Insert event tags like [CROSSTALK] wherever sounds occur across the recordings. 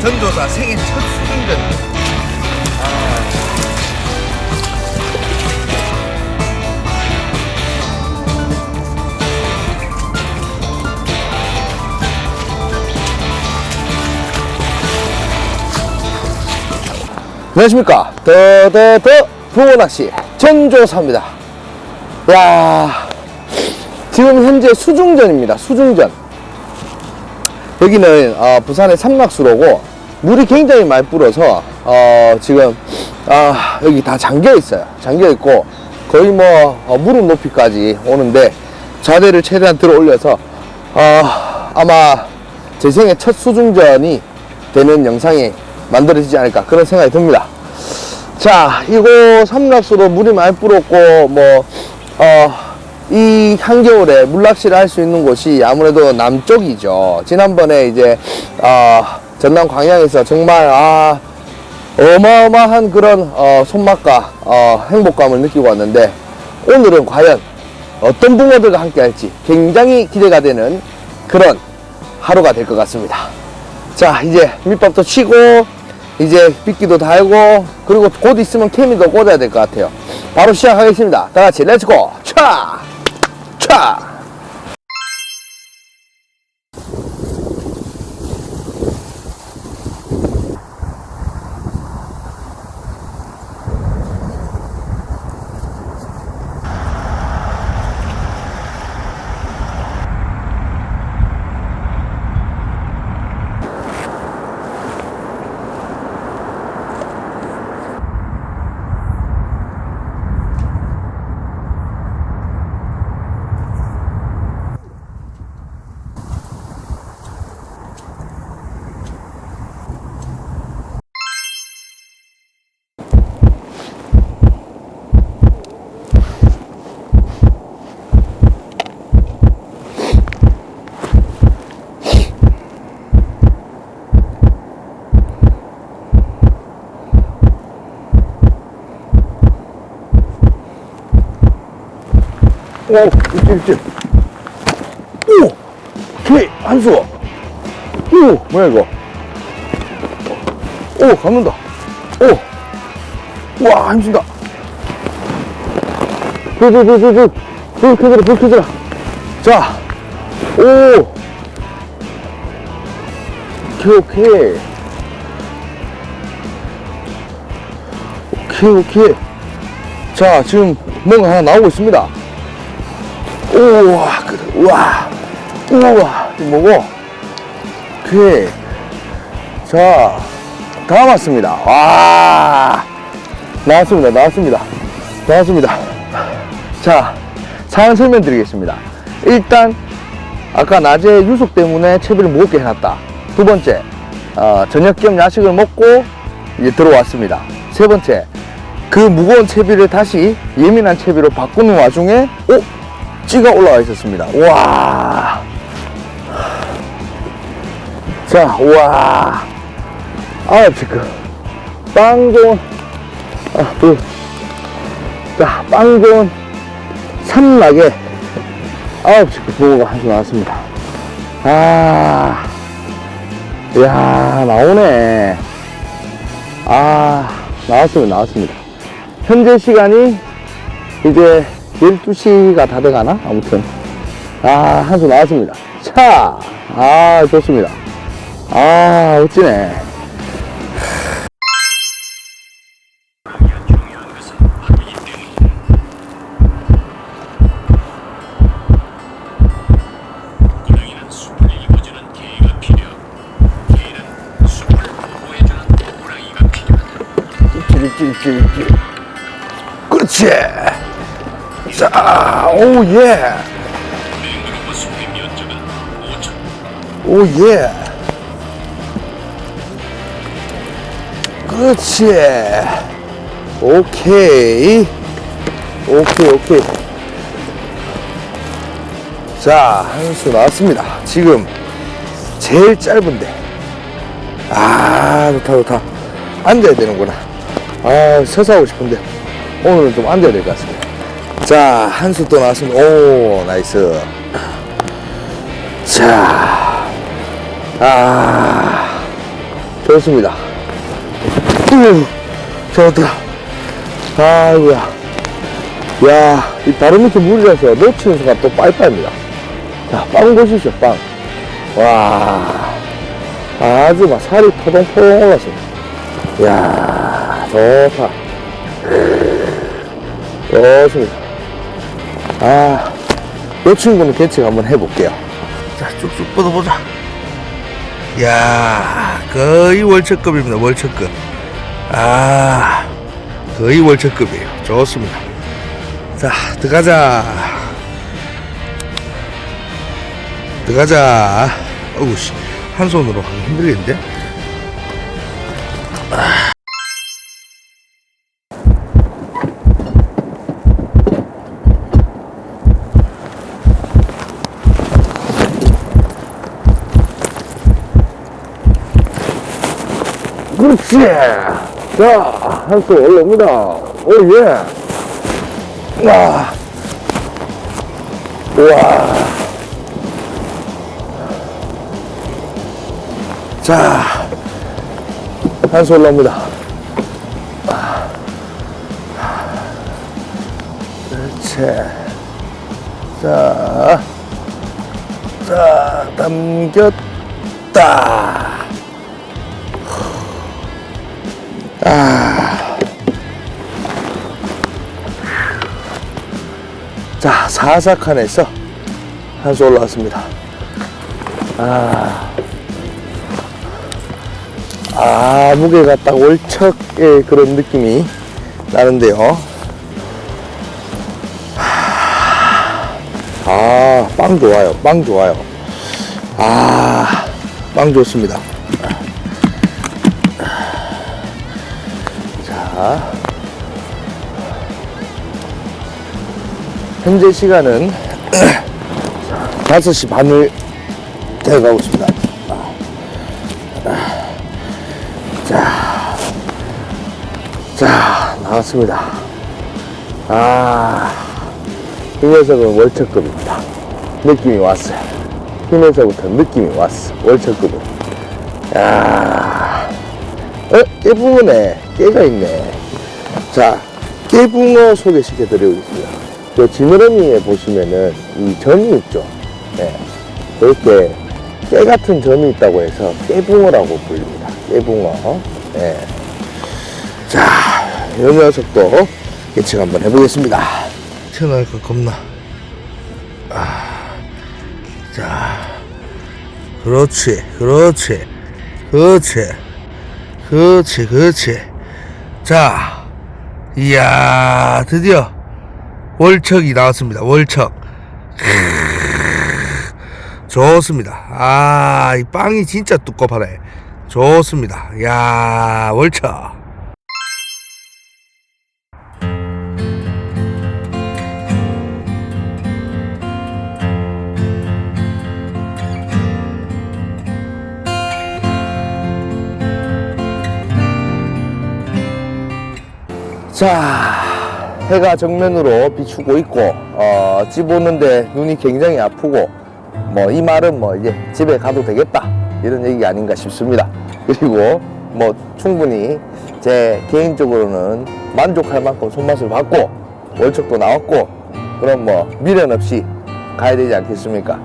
전도사 생애 첫 수중전. 안녕하십니까. 더더더 부모낚시 전조사입니다. 야 지금 현재 수중전입니다. 수중전. 여기는 어, 부산의 삼락수로고 물이 굉장히 많이 불어서 어, 지금 아, 여기 다 잠겨 있어요 잠겨 있고 거의 뭐 어, 무릎 높이까지 오는데 자대를 최대한 들어 올려서 어, 아마 제 생애 첫 수중전이 되는 영상이 만들어지지 않을까 그런 생각이 듭니다. 자, 이곳 삼락수로 물이 많이 불었고 뭐 어, 이 한겨울에 물낚시를 할 수 있는 곳이 아무래도 남쪽이죠. 지난번에 이제 어, 전남 광양에서 정말 아 어마어마한 그런 어, 손맛과 어, 행복감을 느끼고 왔는데 오늘은 과연 어떤 붕어들과 함께 할지 굉장히 기대가 되는 그런 하루가 될 것 같습니다. 자, 이제 밑밥도 치고, 이제 빗기도 달고, 그리고 곧 있으면 케미도 꽂아야 될 것 같아요. 바로 시작하겠습니다. 다 같이 렛츠고! 차! 차! 오, 입질, 입질. 오! 개, 한수. 오, 뭐야, 이거. 오, 감는다. 오. 우와, 힘준다. 불. 불 켜져라, 불 켜져라. 자, 오. 오케이, 오케이. 오케이, 오케이. 자, 지금 뭔가 하나 나오고 있습니다. 우와, 그래, 우와, 우와, 이거 뭐고? 오케이. 자, 다 왔습니다. 와, 나왔습니다, 나왔습니다, 나왔습니다. 자, 사연 설명드리겠습니다. 일단, 아까 낮에 유속 때문에 채비를 무겁게 해놨다. 두 번째, 어, 저녁 겸 야식을 먹고 이제 들어왔습니다. 세 번째, 그 무거운 채비를 다시 예민한 채비로 바꾸는 와중에, 어? 찌가 올라와 있었습니다. 와. 자, 와. 아홉 치크. 빵 좋은, 아, 둘. 자, 빵 좋은 삼락에 아홉 치크 보고가 한수 나왔습니다. 아. 이야, 나오네. 아, 나왔습니다, 나왔습니다. 현재 시간이 이제 12시가 다 돼가나? 아무튼. 아, 한 수 나왔습니다. 차! 아, 좋습니다. 아, 입질. 그렇지! 자, 오, 예! 맹그로브 숲의 면적은 5천. 오, 예! 그렇지! 오케이. 오케이, 오케이. 자, 한수 나왔습니다. 지금 제일 짧은데. 아, 좋다, 좋다. 앉아야 되는구나. 아, 서서 하고 싶은데. 오늘은 좀 앉아야 될 것 같습니다. 자, 한 수 또 나왔습니다. 오, 나이스. 자, 아, 좋습니다. 우, 좋다. 아이고야. 야, 이 바로 밑에 물이라서 놓치는 순간 또 빠이빠이입니다. 자, 빵 보십시오, 빵. 와, 아주 막 살이 포동포동 올랐습니다. 이야, 좋다. 좋습니다. 아, 이 친구는 개척 한번 해볼게요. 자, 쭉쭉 뻗어보자. 야 거의 월척급입니다, 월척급. 아, 거의 월척급이에요. 좋습니다. 자, 들어가자. 들어가자. 어우, 씨. 한 손으로 하기 힘들겠는데? 그렇지. 자, 한손 올라옵니다. 오, 예. 와. 우와. 자, 한손 올라옵니다. 그렇지. 자, 자, 담겼다. 아. 자, 사사칸에서 한 수 올라왔습니다. 아. 아, 무게가 딱 월척의 그런 느낌이 나는데요. 아, 빵 좋아요. 빵 좋아요. 아, 빵 좋습니다. 자, 현재 시간은 [CLEARS THROAT] 5시 반을 되어가고 있습니다. 자, 자, 나왔습니다. 아, 이 녀석은 월척급입니다. 느낌이 왔어요. 이 녀석부터 느낌이 왔어. 월척급은. 야, 어? 깨붕어네. 깨가 있네. 자, 깨붕어 소개시켜 드리겠습니다. 그 지느러미에 보시면은 이 점이 있죠. 네. 이렇게 깨 같은 점이 있다고 해서 깨붕어라고 불립니다. 깨붕어. 네. 자, 이 녀석도 예측 한번 해보겠습니다. 튀어나올까 겁나. 아, 자, 그렇지, 그렇지, 그렇지. 그렇지, 그렇지. 자, 이야, 드디어 월척이 나왔습니다. 월척. [LAUGHS] 좋습니다. 아, 이 빵이 진짜 두껍하네. 좋습니다. 야, 월척. 자, 해가 정면으로 비추고 있고, 어, 집 오는데 눈이 굉장히 아프고, 뭐, 이 말은 뭐, 이제 집에 가도 되겠다. 이런 얘기 아닌가 싶습니다. 그리고 뭐, 충분히 제 개인적으로는 만족할 만큼 손맛을 봤고, 월척도 나왔고, 그럼 뭐, 미련 없이 가야 되지 않겠습니까?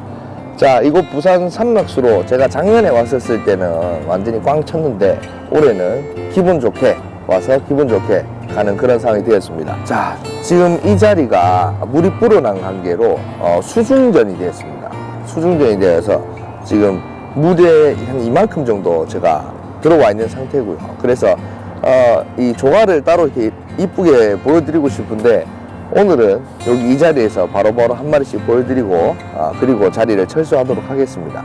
자, 이곳 부산 삼락수로 제가 작년에 왔었을 때는 완전히 꽝 쳤는데, 올해는 기분 좋게 와서 기분 좋게 가는 그런 상황이 되었습니다. 자, 지금 이 자리가 물이 불어난 관계로 어, 수중전이 되었습니다. 수중전이 되어서 지금 무대 한 이만큼 정도 제가 들어와 있는 상태고요. 그래서 어, 이 조화를 따로 이쁘게 보여드리고 싶은데 오늘은 여기 이 자리에서 바로바로 한 마리씩 보여드리고 아, 그리고 자리를 철수하도록 하겠습니다.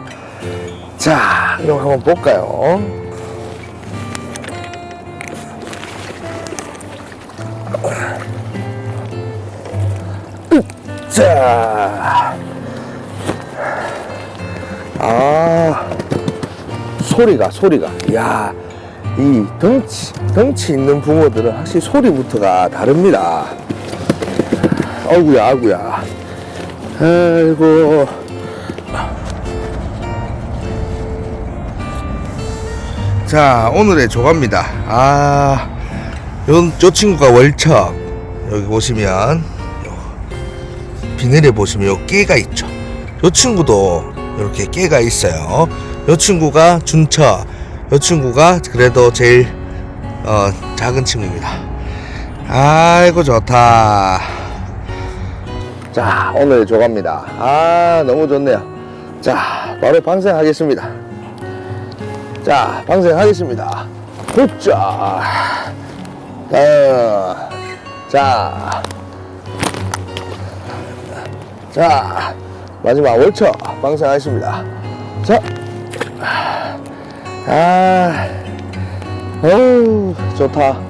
자, 그럼 한번 볼까요? 자, 아, 소리가, 소리가. 야, 이 덩치, 덩치 있는 붕어들은 확실히 소리부터가 다릅니다. 아이고야, 아이고야. 아이고. 자, 오늘의 조가입니다. 아, 요, 요 친구가 월척. 여기 보시면, 요 비늘에 보시면 요 깨가 있죠. 요 친구도 이렇게 깨가 있어요. 요 친구가 준처. 요 친구가 그래도 제일, 어, 작은 친구입니다. 아이고, 좋다. 자, 오늘의 조가입니다. 아, 너무 좋네요. 자, 바로 방생하겠습니다. 자, 방생하겠습니다. 굿자. 어, 자. 자, 마지막 월처 방생하겠습니다. 자. 아, 어우, 좋다.